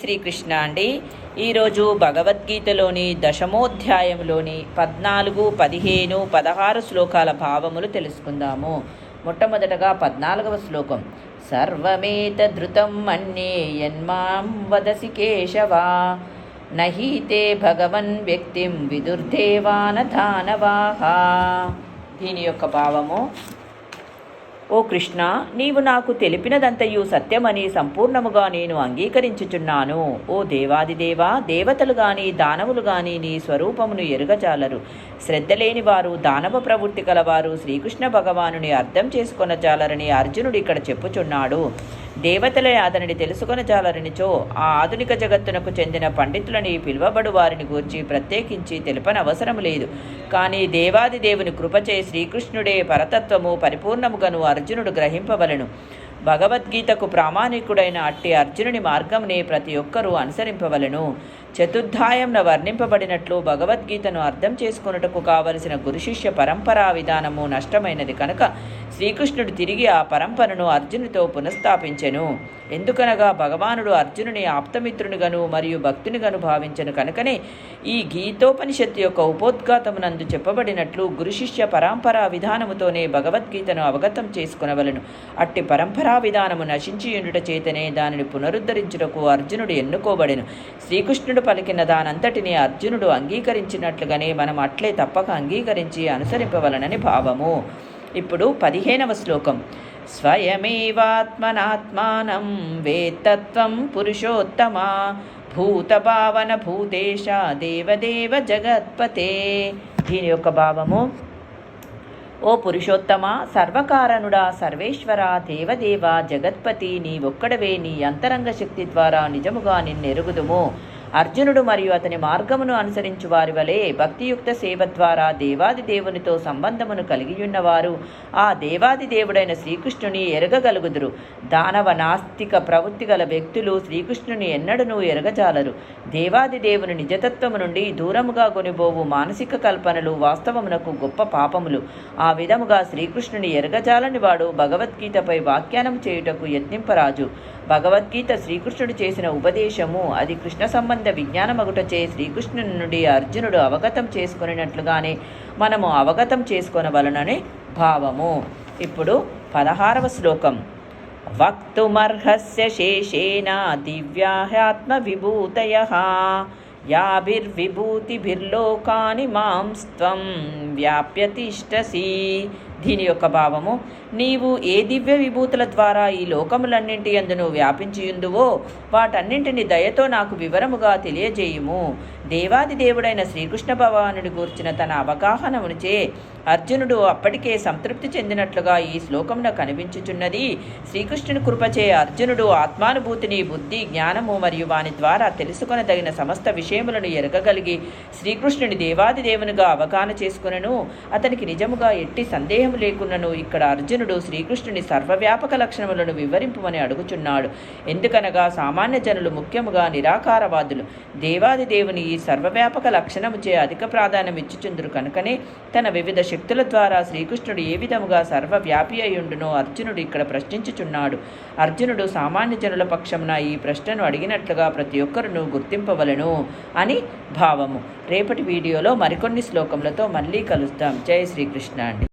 శ్రీకృష్ణ అండి. ఈరోజు భగవద్గీతలోని దశమోధ్యాయంలోని పద్నాలుగు పదిహేను పదహారు శ్లోకాల భావములు తెలుసుకుందాము. మొట్టమొదటగా పద్నాలుగవ శ్లోకం. సర్వమేతధృతం మన్యే యన్మాం వదసి కేశవా. నహీతే భగవన్ వ్యక్తిం విదుర్దేవాన దానవాహ దీని యొక్క భావము ఓ కృష్ణ నీవు నాకు తెలిపినదంతయు సత్యమని సంపూర్ణముగా నేను అంగీకరించుచున్నాను. ఓ దేవాదిదేవా దేవతలు గాని దానవులు గాని నీ స్వరూపమును ఎరుగచాలరు శ్రద్ధలేని వారు దానవ ప్రవృత్తి కలవారు శ్రీకృష్ణ భగవానుని అర్థం చేసుకొనచాలరని అర్జునుడు ఇక్కడ చెప్పుచున్నాడు. దేవతలే అతనిని తెలుసుకొనచాలరనిచో ఆ ఆధునిక జగత్తునకు చెందిన పండితులని పిలువబడు వారిని గూర్చి ప్రత్యేకించి తెలుపనవసరం లేదు. కానీ దేవాది దేవుని కృపచే శ్రీకృష్ణుడే పరతత్వము పరిపూర్ణముగను అర్జునుడు గ్రహింపవలను. భగవద్గీతకు ప్రామాణికుడైన అట్టి అర్జునుని మార్గంనే ప్రతి ఒక్కరూ అనుసరింపవలను. చతుర్థాయంన వర్ణింపబడినట్లు భగవద్గీతను అర్థం చేసుకొనుటకు కావలసిన గురుశిష్య పరంపరా విధానము నష్టమైనది కనుక శ్రీకృష్ణుడు తిరిగి ఆ పరంపరను అర్జునుడితో పునఃస్థాపించెను. ఎందుకనగా భగవానుడు అర్జునుని ఆప్తమిత్రునిగను మరియు భక్తునిగను భావించను కనుకనే ఈ గీతోపనిషత్తు యొక్క ఉపోద్ఘాతమునందు చెప్పబడినట్లు గురుశిష్య పరంపరా విధానముతోనే భగవద్గీతను అవగతం చేసుకునవలను. అట్టి పరంపరా విధానము నశించియుండుట చేతనే దానిని పునరుద్ధరించుటకు అర్జునుడు ఎన్నుకోబడెను. శ్రీకృష్ణుడు పలికిన దానంతటిని అర్జునుడు అంగీకరించినట్లుగానే మనం అట్లే తప్పక అంగీకరించి అనుసరింపవలనని భావము. ఇప్పుడు పదిహేనవ శ్లోకం. స్వయమేవాత్మనాత్మానం వేత్తత్వం పురుషోత్తమా భూతభావన భూతేశ దేవదేవ జగత్పతే. దీని యొక్క భావము ఓ పురుషోత్తమ సర్వకారణుడా సర్వేశ్వర దేవదేవ జగత్పతి నీ ఒక్కడవే నీ అంతరంగ శక్తి ద్వారా నిజముగా నిన్నెరుగుదుము. అర్జునుడు మరియు అతని మార్గమును అనుసరించు వారి వలె భక్తియుక్త సేవ ద్వారా దేవాది దేవునితో సంబంధమును కలిగియున్నవారు ఆ దేవాది దేవుడైన శ్రీకృష్ణుని ఎరగగలుగుదురు. దానవ నాస్తిక ప్రవృత్తి గల వ్యక్తులు శ్రీకృష్ణుని ఎన్నడనూ ఎరగజాలరు. దేవాది దేవుని నిజతత్వము నుండి దూరముగా కొనిబోవు మానసిక కల్పనలు వాస్తవమునకు గొప్ప పాపములు. ఆ విధముగా శ్రీకృష్ణుని ఎరగజాలని వాడు భగవద్గీతపై వ్యాఖ్యానం చేయుటకు యత్నింపరాజు. భగవద్గీత శ్రీకృష్ణుడు చేసిన ఉపదేశము అది కృష్ణ సంబంధ విజ్ఞానమగుటచే శ్రీకృష్ణుని నుండి అర్జునుడు అవగతం చేసుకునేటట్లుగానే మనము అవగతం చేసుకొనవలనని భావము. ఇప్పుడు పదహారవ శ్లోకం. వక్తుమర్హస్య శేషేణ దివ్యాహ్యాత్మ విభూతయ యాభిర్విభూతిభిర్లోకాని మాంస్త్వం వ్యాప్యతిష్టసి దీని యొక్క భావము నీవు ఏ దివ్య విభూతుల ద్వారా ఈ లోకములన్నింటి అందును వ్యాపించియుందువో వాటన్నింటిని దయతో నాకు వివరముగా తెలియజేయుము. దేవాది దేవుడైన శ్రీకృష్ణ భగవానుడి గూర్చిన తన అవగాహన ఉనిచే అర్జునుడు అప్పటికే సంతృప్తి చెందినట్లుగా ఈ శ్లోకమున కనిపించుచున్నది. శ్రీకృష్ణుని కృపచే అర్జునుడు ఆత్మానుభూతిని బుద్ధి జ్ఞానము మరియు వాని ద్వారా తెలుసుకొనదగిన సమస్త విషయములను ఎరగగలిగి శ్రీకృష్ణుని దేవాది దేవునిగా అవగాహన చేసుకునను. అతనికి నిజముగా ఎట్టి సందేహం లేకున్నను ఇక్కడ అర్జునుడు శ్రీకృష్ణుని సర్వవ్యాపక లక్షణములను వివరింపుమని అడుగుచున్నాడు. ఎందుకనగా సామాన్య జనులు ముఖ్యముగా నిరాకారవాదులు. దేవాది దేవుని ఈ సర్వవ్యాపక లక్షణముచే అధిక ప్రాధాన్యం ఇచ్చుచుందురు కనుకనే తన వివిధ శక్తుల ద్వారా శ్రీకృష్ణుడు ఏ విధముగా సర్వవ్యాపి అయ్యుండునో అర్జునుడు ఇక్కడ ప్రశ్నించుచున్నాడు. అర్జునుడు సామాన్య జనుల పక్షమున ఈ ప్రశ్నను అడిగినట్లుగా ప్రతి ఒక్కరును గుర్తింపవలను అని భావము. రేపటి వీడియోలో మరికొన్ని శ్లోకములతో మళ్ళీ కలుస్తాం జై శ్రీకృష్ణ అండి.